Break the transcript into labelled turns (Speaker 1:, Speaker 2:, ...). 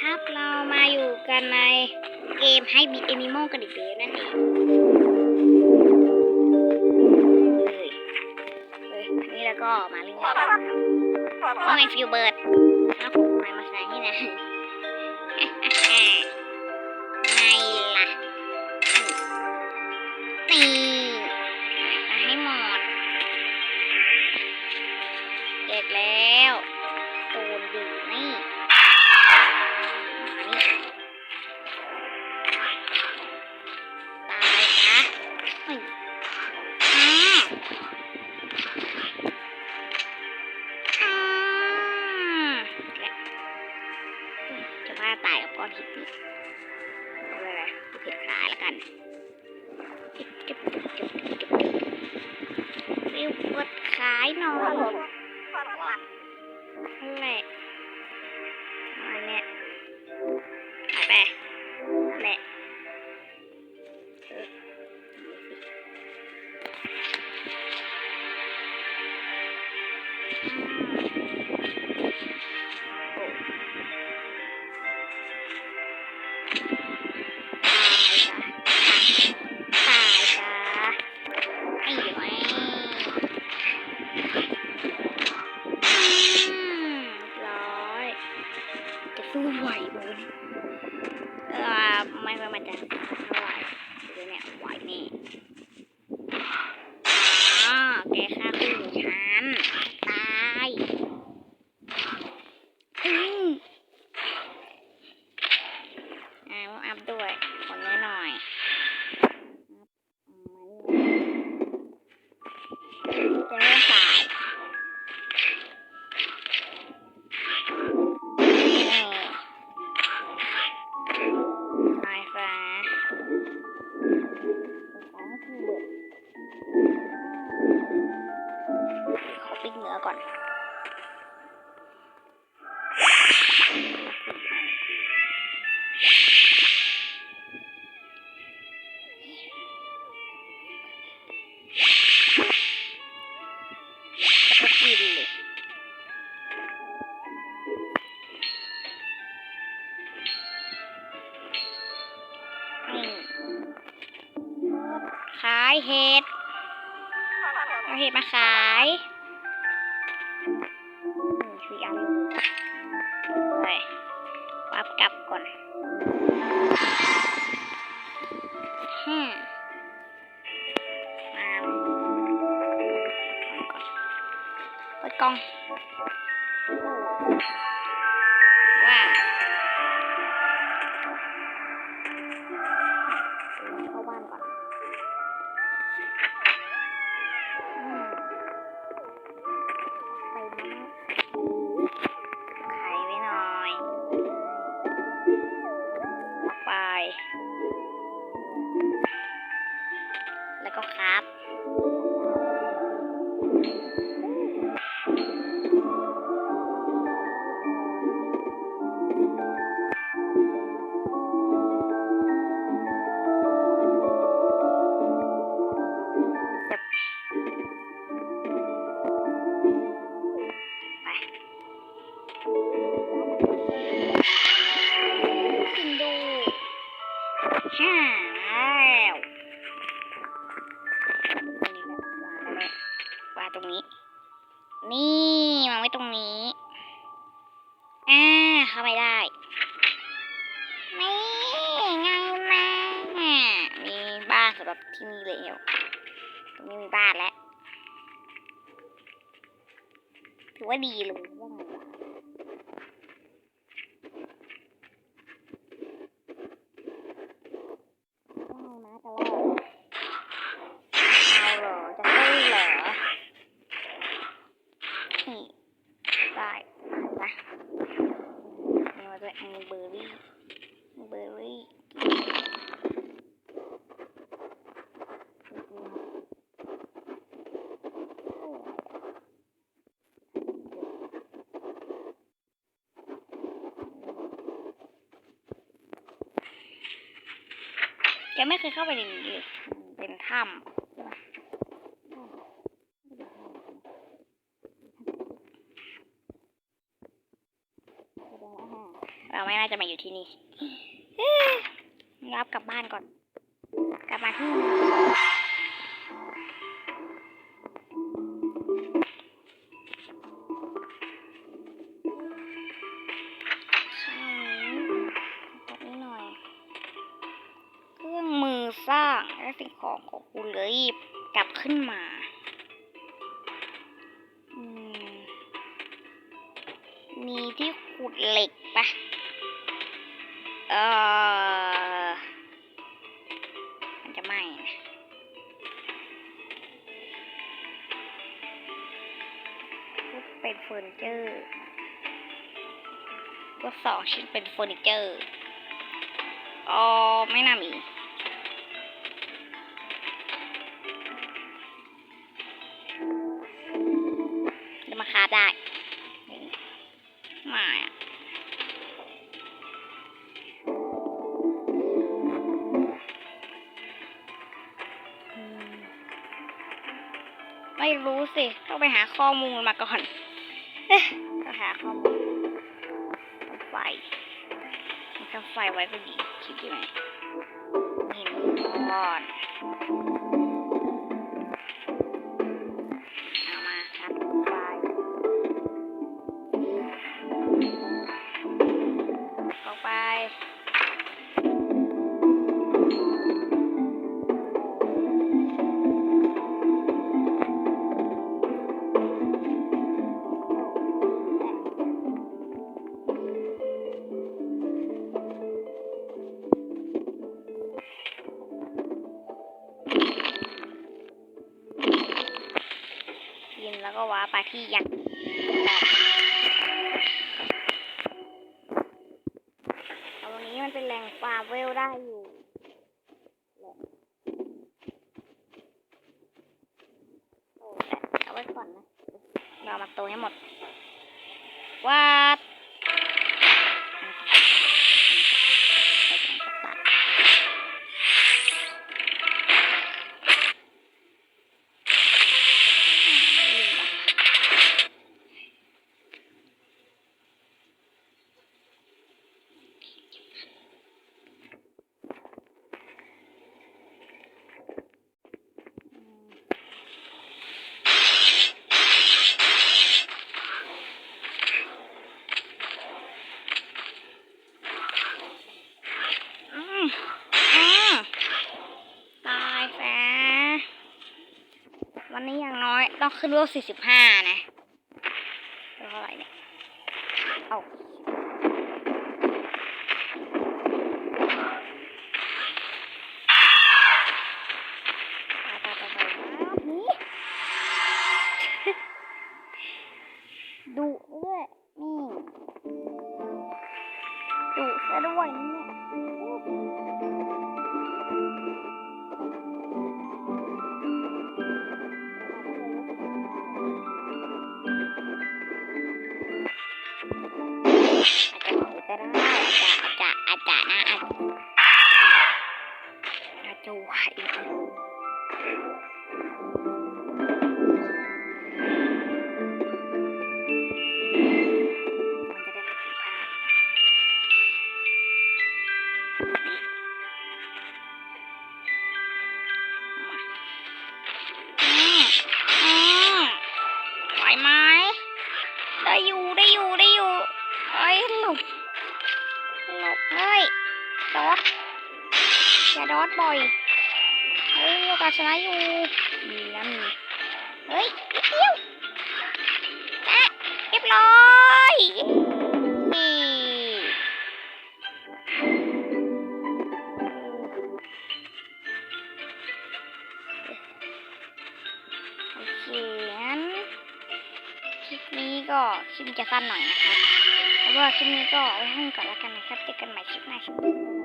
Speaker 1: ครับเรามาอยู่กันในเกมให้บีเอนิมอลกันอีกแล้วนั่นเองเลยเลยนี่แล้วก็มาเรื่อยๆว่าไงฟิวเบิร์ดถ้าผมไมมาใส่ให้นะ หน่อยนั่นแหละ ไหวไหมเนี่ยเออไม่ไม่มันจะเท่าไหร่ดูเนี่ยไหวแน่อ๋อแกฆ่าคู่ช้า เอาเห็ดมาขายอืมคืออันไปปับกลับก่อน นี้ นี่วางไว้ตรงนี้อ่าเข้าไปได้นี่ไงล่ะมีบ้านสำหรับที่นี่แล้วตรงนี้มีบ้านแล้วถือว่าดีเลยว่าวะว่าไงนะแต่ว่าเอาเหรอ จะสู้เหรอ นี่ได้ไปนี่มาด้วยมี เบอร์รี่ เบอร์รี่แกไม่เคยเข้าไปในนี้เลยเป็นถ้ำใช่ปะแสดงว่าเรา ไมาอยู่ที่นี่รับกลับบ้านก่อน กลับมาที่นี้ตรงนี้หน่อยเครื่องมือสร้างและสิ่งของของกูเลยกลับขึ้นมาอืมมีที่ขุดเหล็กปะ เออมันจะไหม้นะเป็นเฟอร์นิเจอร์ก็สองชิ้นเป็นเฟอร์นิเจอร์อ๋อไม่น่ามีมาคาบได้ รู้สิ ต้องไปหาข้อมูลมาก่อนก็หาข้อมูลไฟมีกาไฟไว้ก็ดีคิดยังไงหินก้อน แล้วก็ว้าไปที่ยักษ์ตรงนี้มันเป็นแหล่งฟาเวลได้อยู่เอาไว้ก่อนนะ เรามาตัวให้หมดวัดไปตรงกระต่ายอืมว่ะ อืมอืมตายแฟ วันนี้อย่างน้อยต้องขึ้นโลก45 นะ อาจจะดุก็ได้อาจจะอาจจะอาจจะนะอาจอาจจะไหว เฮ้ยดอดอย่าดอดบ่อยเฮ้ยโอกาสชนะอยู่มีนะมีเฮ้ยเดียวนะเรียบร้อยนี่โอเคงั้นคลิปนี้ก็คลิปจะสั้นหน่อยนะครับ ว่าคลิปนี้ก็ไว้ให้ก่อนแล้วกันนะครับเจอกันใหม่คลิปหน้าครับ